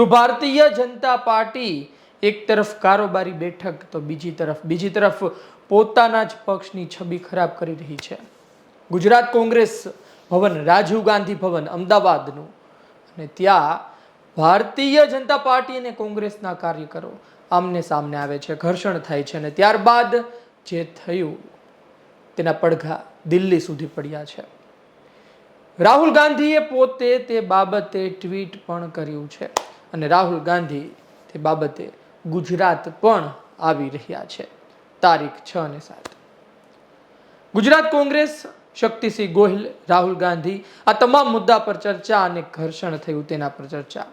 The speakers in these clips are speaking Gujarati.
શું ભારતીય જનતા પાર્ટી એક તરફ કારોબારી બેઠક તો બીજી તરફ બીજી તરફ પોતાના જ પક્ષની છબી ખરાબ કરી રહી છે. ગુજરાત કોંગ્રેસ ભવન, રાજીવ ગાંધી ભવન, અમદાવાદનું. અને ત્યાં ભારતીય જનતા પાર્ટી અને કોંગ્રેસના કાર્યકરો આમને સામને આવે છે, ઘર્ષણ થાય છે અને ત્યારબાદ જે થયું તેના પડઘા દિલ્હી સુધી પડ્યા છે. રાહુલ ગાંધીએ પોતે તે બાબતે ટ્વીટ પણ કર્યું છે. અને રાહુલ ગાંધી તે બાબતે ગુજરાત પણ આવી રહ્યા છે. તારીખ છ અને સાત. ગુજરાત કોંગ્રેસ શક્તિસિંહ ગોહિલ, રાહુલ ગાંધી આ તમામ મુદ્દા પર ચર્ચા અને ઘર્ષણ થયું તેના પર ચર્ચા.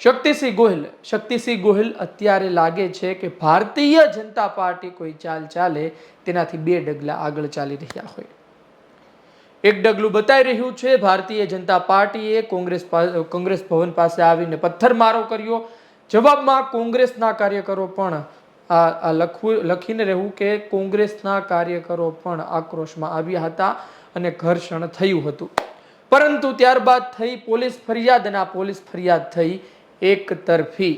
શક્તિસિંહ ગોહિલ શક્તિસિંહ ગોહિલ અત્યારે લાગે છે કે ભારતીય જનતા પાર્ટી કોઈ ચાલ ચાલે તેનાથી બે ડગલા આગળ ચાલી રહ્યા હોય. એક ડગલું બતાવી રહ્યું છે. ભારતીય જનતા પાર્ટીએ કોંગ્રેસ કોંગ્રેસ ભવન પાસે આવીને પથ્થરમારો કર્યો. જવાબમાં કોંગ્રેસના કાર્યકરો પણ આ લખવું, લખીને રહેવું કે કોંગ્રેસના કાર્યકરો પણ આક્રોશમાં આવ્યા હતા અને ઘર્ષણ થયું હતું. પરંતુ ત્યારબાદ થઈ પોલીસ ફરિયાદ અને આ પોલીસ ફરિયાદ થઈ એક તરફી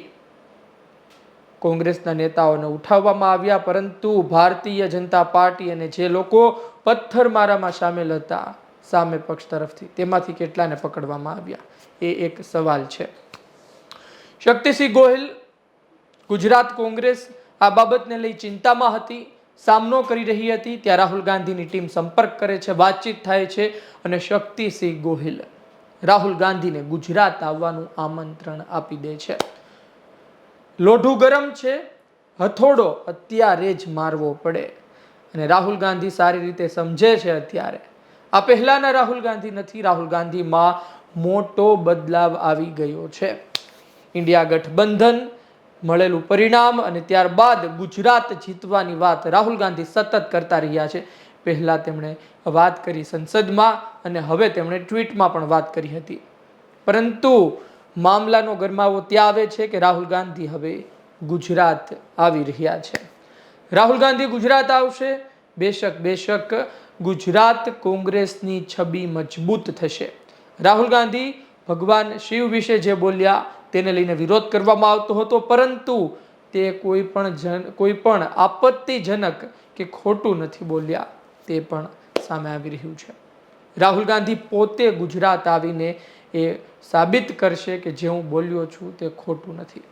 કોંગ્રેસના નેતાઓને ઉઠાવવામાં આવ્યા, પરંતુ ભારતીય જનતા પાર્ટી અને જે લોકો પથ્થરમારામાં સામેલ હતા, સામે પક્ષ તરફથી, તેમાંથી કેટલાને પકડવામાં આવ્યા? એ એક સવાલ છે. શક્તિસિંહ ગોહિલ, ગુજરાત કોંગ્રેસ, આ બાબતને લઈ ચિંતામાં હતી, સામનો કરી રહી હતી ત્યાં રાહુલ ગાંધીની ટીમ સંપર્ક કરે છે, વાતચીત થાય છે, અને શક્તિસિંહ ગોહિલ રાહુલ ગાંધીને ગુજરાત આવવાનું આમંત્રણ આપી દે છે. લોઢું ગરમ છે, હથોડો અત્યારે જ મારવો પડે. અને રાહુલ ગાંધી સારી રીતે સમજે છે અત્યારે. આ પહેલાના રાહુલ ગાંધી નથી, રાહુલ ગાંધીમાં મોટો બદલાવ આવી ગયો છે. ઇન્ડિયા ગઠબંધન મળેલું પરિણામ અને ત્યારબાદ ગુજરાત જીતવાની વાત રાહુલ ગાંધી સતત કરતા રહ્યા છે. પહેલાં તેમણે વાત કરી સંસદમાં અને હવે તેમણે ટ્વીટમાં પણ વાત કરી હતી. પરંતુ મામલાનો ગરમાવો ત્યાં આવે છે કે રાહુલ ગાંધી હવે ગુજરાત આવી રહ્યા છે. રાહુલ ગાંધી ગુજરાત આવશે? બેશક બેશક. ગુજરાત કોંગ્રેસની છબી મજબૂત થશે. રાહુલ ગાંધી ભગવાન શિવ વિશે જે બોલ્યા તેને લઈને વિરોધ કરવામાં આવતો હતો, પરંતુ તે કોઈ પણ જન, કોઈ પણ આપત્તિજનક કે ખોટું નથી બોલ્યા, તે પણ સામે આવી રહ્યું છે. રાહુલ ગાંધી પોતે ગુજરાત આવીને એ સાબિત કરશે કે જે હું બોલ્યો છું તે ખોટું નથી.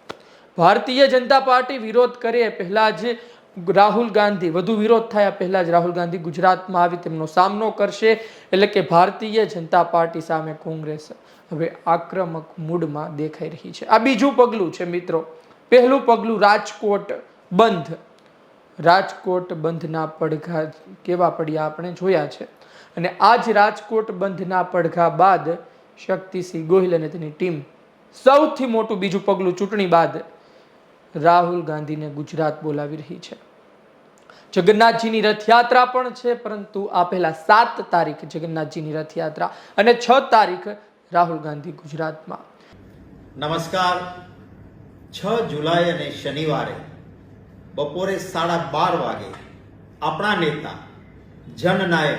ભારતીય જનતા પાર્ટી વિરોધ કરે પહેલાં જ રાહુલ ગાંધી, વધુ વિરોધ થયા પહેલાં જ રાહુલ ગાંધી ગુજરાતમાં આવી તેમનો સામનો કરશે. એટલે કે ભારતીય જનતા પાર્ટી સામે કોંગ્રેસ હવે આક્રમક મૂડમાં દેખાઈ રહી છે. આ બીજું પગલું છે મિત્રો. પહેલું પગલું રાજકોટ બંધ. રાજકોટ બંધના પડઘા કેવા પડ્યા આપણે જોયા છે. અને આ જ રાજકોટ બંધના પડઘા બાદ શક્તિસિંહ ગોહિલ અને તેની ટીમ સૌથી મોટું બીજું પગલું ચૂંટણી બાદ રાહુલ ગાંધીને ગુજરાત બોલાવી રહી છે. જગન્નાથજીની રથયાત્રા પણ છે, પરંતુ આ પહેલા સાત તારીખ જગન્નાથજીની રથયાત્રા અને છ તારીખ રાહુલ ગાંધી ગુજરાતમાં. નમસ્કાર. છ જુલાઈ અને શનિવારે બપોરે સાડા બાર વાગે આપણા નેતા, જનનાયક,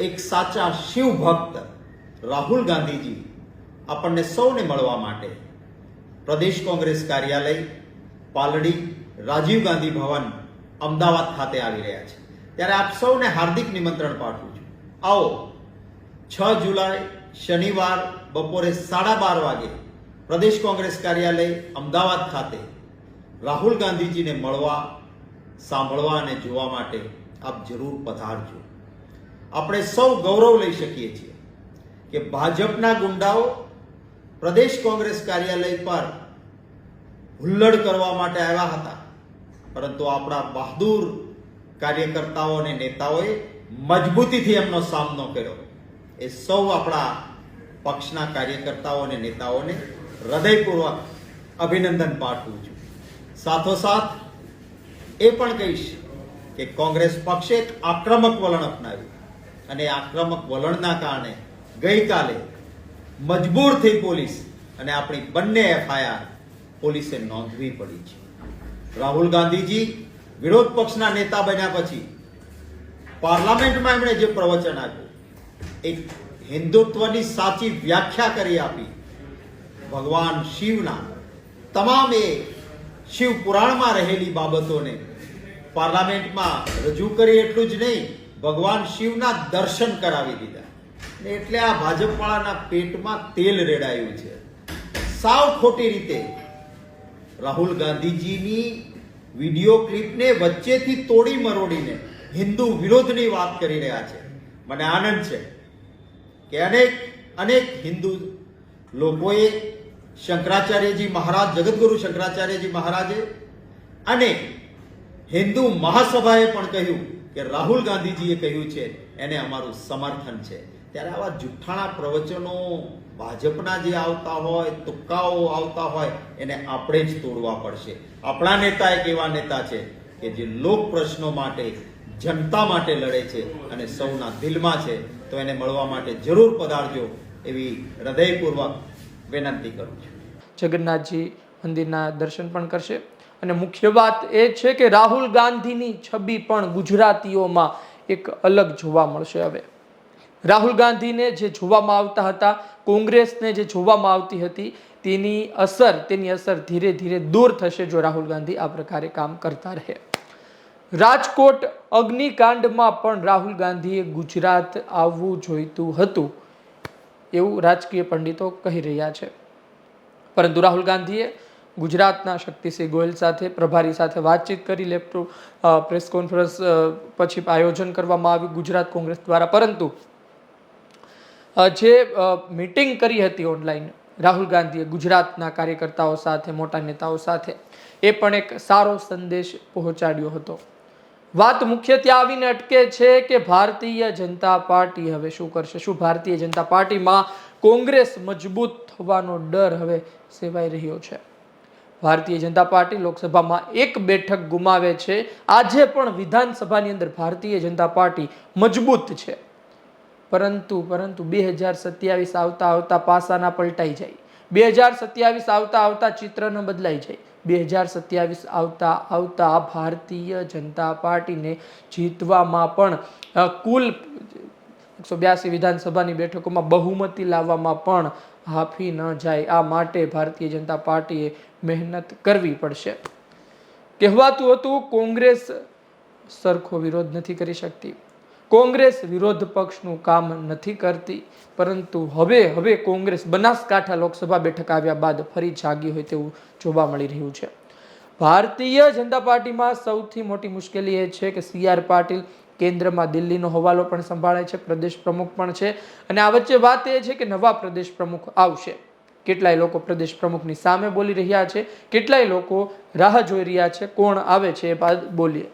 એક સાચા શિવ ભક્ત રાહુલ ગાંધીજી આપણને સૌને મળવા માટે પ્રદેશ કોંગ્રેસ કાર્યાલય, પાલડી, રાજીવ ગાંધી ભવન, અમદાવાદ ખાતે આવી રહ્યા છે. ત્યારે આપ સૌને હાર્દિક નિમંત્રણ પાઠવું છું. આવો. છ જુલાઈ શનિવાર બપોરે સાડા બાર વાગે પ્રદેશ કોંગ્રેસ કાર્યાલય, અમદાવાદ ખાતે રાહુલ ગાંધીજીને મળવા, સાંભળવા અને જોવા માટે આપ જરૂર પધારજો. આપણે સૌ ગૌરવ લઈ શકીએ છીએ. કે ભાજપના ગુંડાઓ પ્રદેશ કોંગ્રેસ કાર્યાલય પર હુલ્લડ કરવા માટે આવ્યા હતા. પરંતુ આપણા બહાદુર કાર્યકર્તાઓ અને નેતાઓએ મજબૂતીથી એમનો સામનો કર્યો. એ સૌ આપણા પક્ષના કાર્યકર્તાઓ અને નેતાઓને હૃદયપૂર્વક અભિનંદન પાઠવું છું. સાથોસાથ એ પણ કહીશ કે કોંગ્રેસ પક્ષે આક્રમક વલણ અપનાવ્યું. અને આક્રમક વલણના કારણે ગઈકાલે મજબૂર થઈ પોલીસ અને આપણી બંને એફઆઈઆર પોલીસે નોંધવી પડી છે. રાહુલ ગાંધીજી વિરોધ પક્ષના નેતા બન્યા પછી પાર્લામેન્ટમાં એમણે જે પ્રવચન આપ્યું, એક હિન્દુત્વની સાચી વ્યાખ્યા કરી આપી, ભગવાન શિવના તમામ એ શિવ પુરાણમાં રહેલી બાબતોને પાર્લામેન્ટમાં રજૂ કરી એટલું જ નહીં, ભગવાન શિવના દર્શન કરાવી દીધા. એટલે આ ભાજપવાળાના પેટમાં તેલ રેડાયું છે. સાવ ખોટી રીતે રાહુલ ગાંધીજીની વીડિયો ક્લિપને વચ્ચેથી તોડી મરોડીને હિન્દુ વિરોધની વાત કરી રહ્યા છે. મને આનંદ છે કે અનેક અનેક હિન્દુ લોકોએ શંકરાચાર્યજી મહારાજ જગતગુરુ શંકરાચાર્યજી મહારાજે અને હિન્દુ મહાસભાએ પણ કહ્યું કે રાહુલ ગાંધીજીએ કહ્યું છે, એને અમારું સમર્થન છે. ત્યારે આવા જુઠ્ઠાણા પ્રવચનો ભાજપના જે આવતા હોય, તુક્કાઓ આવતા હોય, એને આપણે જ તોડવા પડશે. આપણા નેતા એક એવા નેતા છે કે જે લોક પ્રશ્નો માટે, જનતા માટે લડે છે અને સૌના દિલમાં છે. તો એને મળવા માટે જરૂર પધારજો એવી હૃદયપૂર્વક વિનંતી કરું છું. જગન્નાથજી મંદિરના દર્શન પણ કરશે. અને મુખ્ય વાત એ છે કે રાહુલ ગાંધીની છબી પણ ગુજરાતીઓમાં એક અલગ જોવા મળશે હવે. રાહુલ ગાંધીને જે જોવામાં આવતા હતા, કોંગ્રેસને જે જોવામાં આવતી હતી, તેની અસર તેની અસર ધીરે ધીરે દૂર થશે જો રાહુલ ગાંધી આ પ્રકારે કામ કરતા રહે. રાજકોટ અગ્નિકાંડમાં પણ રાહુલ ગાંધીએ ગુજરાત આવવું જોઈતું હતું એવું રાજકીય પંડિતો કહી રહ્યા છે. પરંતુ રાહુલ ગાંધીએ ગુજરાતના શક્તિસિંહ ગોયલ સાથે, પ્રભારી સાથે વાતચીત કરી, લેપટોપ પ્રેસ કોન્ફરન્સ પછી આયોજન કરવામાં આવ્યું ગુજરાત કોંગ્રેસ દ્વારા. પરંતુ જે મીટિંગ કરી હતી ઓનલાઈન રાહુલ ગાંધીએ ગુજરાતના કાર્યકર્તાઓ સાથે, મોટા નેતાઓ સાથે, એ પણ એક સારો સંદેશ પહોંચાડ્યો હતો. વાત મુખ્ય ત્યાં આવીને અટકે છે કે ભારતીય જનતા પાર્ટી હવે શું કરશે? શું ભારતીય જનતા પાર્ટીમાં કોંગ્રેસ મજબૂત થવાનો ડર હવે સેવાઈ રહ્યો છે? ભારતીય જનતા પાર્ટી લોકસભામાં એક બેઠક ગુમાવે છે. આજે પણ વિધાનસભાની અંદર ભારતીય જનતા પાર્ટી મજબૂત છે. પરંતુ પરંતુ બે હજાર સત્યાવીસ આવતા આવતા પાસાના પલટાઈ જાય. બે હજાર સત્યાવીસ આવતા આવતા ચિત્રનો બદલાઈ જાય. બે હજાર સત્યાવીસ આવતા આવતા ભારતીય જનતા પાર્ટીને જીતવામાં પણ કુલ એકસો બ્યાસી વિધાનસભાની બેઠકોમાં બહુમતી લાવવામાં પણ હાફી ન જાય. આ માટે ભારતીય જનતા પાર્ટીએ મહેનત કરવી પડશે. કહેવાતું હતું, કોંગ્રેસ સરખો વિરોધ નથી કરી શકતી. કોંગ્રેસ વિરોધ પક્ષનું કામ નથી કરતી, પરંતુ હવે હવે કોંગ્રેસ બનાસકાંઠા લોકસભા બેઠક આવ્યા બાદ ફરી જાગી હોય તેવું જોવા મળી રહ્યું છે. ભારતીય જનતા પાર્ટીમાં સૌથી મોટી મુશ્કેલી એ છે કે સી આર પાટીલ કેન્દ્રમાં દિલ્હીનો હવાલો પણ સંભાળે છે, પ્રદેશ પ્રમુખ પણ છે અને આ વચ્ચે વાત એ છે કે નવા પ્રદેશ પ્રમુખ આવશે. કેટલાય લોકો પ્રદેશ પ્રમુખની સામે બોલી રહ્યા છે, કેટલાય લોકો રાહ જોઈ રહ્યા છે, કોણ આવે છે એ બાદ બોલીએ.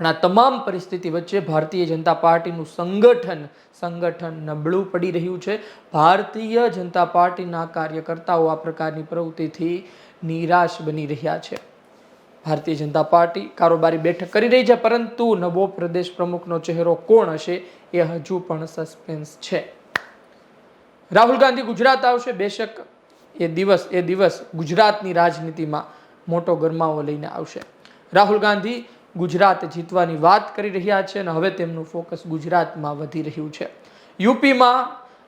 પણ આ તમામ પરિસ્થિતિ વચ્ચે ભારતીય જનતા પાર્ટીનું સંગઠન સંગઠન નબળું પડી રહ્યું છે. ભારતીય જનતા પાર્ટીના કાર્યકર્તાઓ આ પ્રકારની પ્રવૃત્તિથી નિરાશ બની રહ્યા છે. ભારતીય જનતા પાર્ટી કારોબારી બેઠક કરી રહી છે, પરંતુ નવો પ્રદેશ પ્રમુખનો ચહેરો કોણ હશે એ હજુ પણ સસ્પેન્સ છે. રાહુલ ગાંધી ગુજરાત આવશે, બેશક એ દિવસ એ દિવસ ગુજરાતની રાજનીતિમાં મોટો ગરમાવો લઈને આવશે. રાહુલ ગાંધી ગુજરાત જીતવાની વાત કરી રહ્યા છે અને હવે તેમનું ફોકસ ગુજરાતમાં વધી રહ્યું છે. યુપીમાં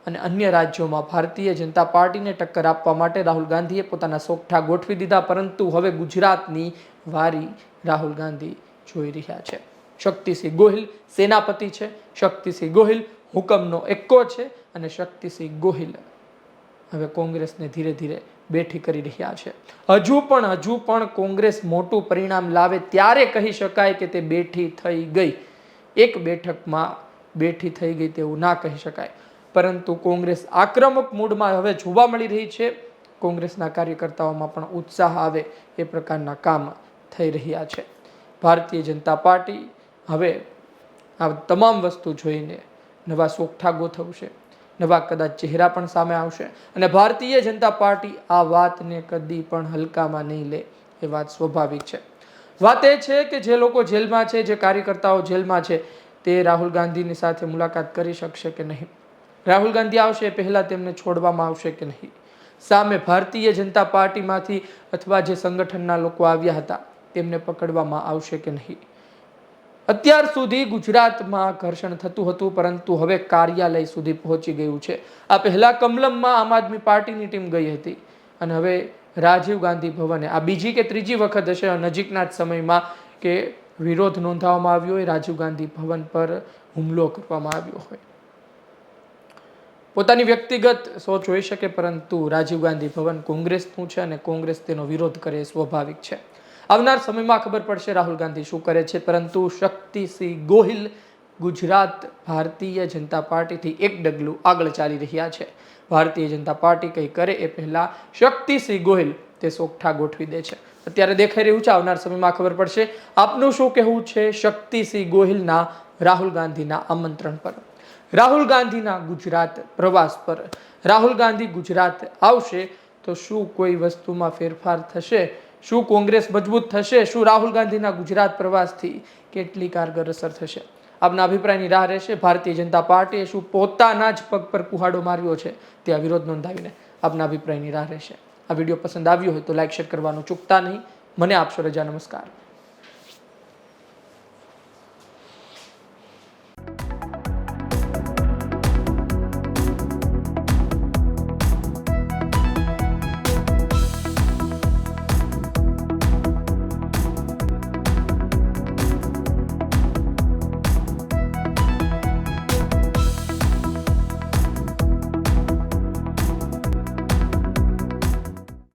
અને અન્ય રાજ્યોમાં ભારતીય જનતા પાર્ટીને ટક્કર આપવા માટે રાહુલ ગાંધીએ પોતાના સોગઠા ગોઠવી દીધા, પરંતુ હવે ગુજરાતની વારી રાહુલ ગાંધી જોઈ રહ્યા છે. શક્તિસિંહ ગોહિલ સેનાપતિ છે. શક્તિસિંહ ગોહિલ હુકમનો એક્કો છે અને શક્તિસિંહ ગોહિલ હવે કોંગ્રેસને ધીરે ધીરે બેઠી કરી રહ્યા છે. હજુ પણ હજુ પણ કોંગ્રેસ મોટું પરિણામ લાવે ત્યારે કહી શકાય કે તે બેઠી થઈ ગઈ. એક બેઠકમાં બેઠી થઈ ગઈ તેવું ના કહી શકાય. પરંતુ કોંગ્રેસ આક્રમક મૂડમાં હવે જોવા મળી રહી છે. કોંગ્રેસના કાર્યકર્તાઓમાં પણ ઉત્સાહ આવે એ પ્રકારના કામ થઈ રહ્યા છે. ભારતીય જનતા પાર્ટી હવે આ તમામ વસ્તુ જોઈને નવા સોગઠા ગોઠવશે નવા કદાચ ચહેરા પણ સામે આવશે. અને ભારતીય જનતા પાર્ટી આ વાતને કદી પણ હલકામાં નહીં લે, એ વાત સ્વાભાવિક છે. વાત એ છે કે જે લોકો જેલમાં છે, જે કાર્યકર્તાઓ જેલમાં છે, તે રાહુલ ગાંધીની સાથે મુલાકાત કરી શકશે કે નહીં? રાહુલ ગાંધી આવશે, પહેલાં તેમને છોડવામાં આવશે કે નહીં? સામે ભારતીય જનતા પાર્ટીમાંથી અથવા જે સંગઠનના લોકો આવ્યા હતા, તેમને પકડવામાં આવશે કે નહીં? અત્યાર સુધી ગુજરાતમાં ઘર્ષણ થતું હતું, પરંતુ હવે કાર્યાલય સુધી પહોંચી ગયું છે. આ પહેલા કમલમમાં આમ આદમી પાર્ટીની ટીમ ગઈ હતી અને હવે રાજીવ ગાંધી ભવને. આ બીજી કે ત્રીજી વખત હશે નજીકના જ સમયમાં કે વિરોધ નોંધાવવામાં આવ્યો હોય, રાજીવ ગાંધી ભવન પર હુમલો કરવામાં આવ્યો હોય. પોતાની વ્યક્તિગત સોચ હોઈ શકે, પરંતુ રાજીવ ગાંધી ભવન કોંગ્રેસનું છે અને કોંગ્રેસ તેનો વિરોધ કરે સ્વાભાવિક છે. આવનાર સમયમાં ખબર પડશે રાહુલ ગાંધી શું કરે છે. પરંતુ શક્તિસિંહ ગોહિલ ગુજરાત ભારતીય જનતા પાર્ટીથી એક ડગલું આગળ ચાલી રહ્યા છે. ભારતીય જનતા પાર્ટી કંઈ કરે એ પહેલાં શક્તિસિંહ ગોહિલ તે સોગઠા ગોઠવી દે છે. અત્યારે દેખાઈ રહ્યું છે, આવનાર સમયમાં ખબર પડશે આપનું શું કહેવું છે શક્તિસિંહ ગોહિલના, રાહુલ ગાંધીના આમંત્રણ પર. રાહુલ ગાંધીના ગુજરાત પ્રવાસ પર. રાહુલ ગાંધી ગુજરાત આવશે તો શું કોઈ વસ્તુમાં ફેરફાર થશે? શું કોંગ્રેસ મજબૂત થશે? શું રાહુલ ગાંધીના ગુજરાત પ્રવાસથી કેટલી કારગર અસર થશે? આપના અભિપ્રાયની રાહ રહેશે ભારતીય જનતા પાર્ટીએ શું પોતાના જ પગ પર કુહાડો માર્યો છે? ત્યાં વિરોધ નોંધાવીને આપના અભિપ્રાયની રાહ રહેશે. આ વીડિયો પસંદ આવ્યો હોય તો લાઈક, શેર કરવાનું ચૂકતા નહીં. મને આપશો રજા. નમસ્કાર.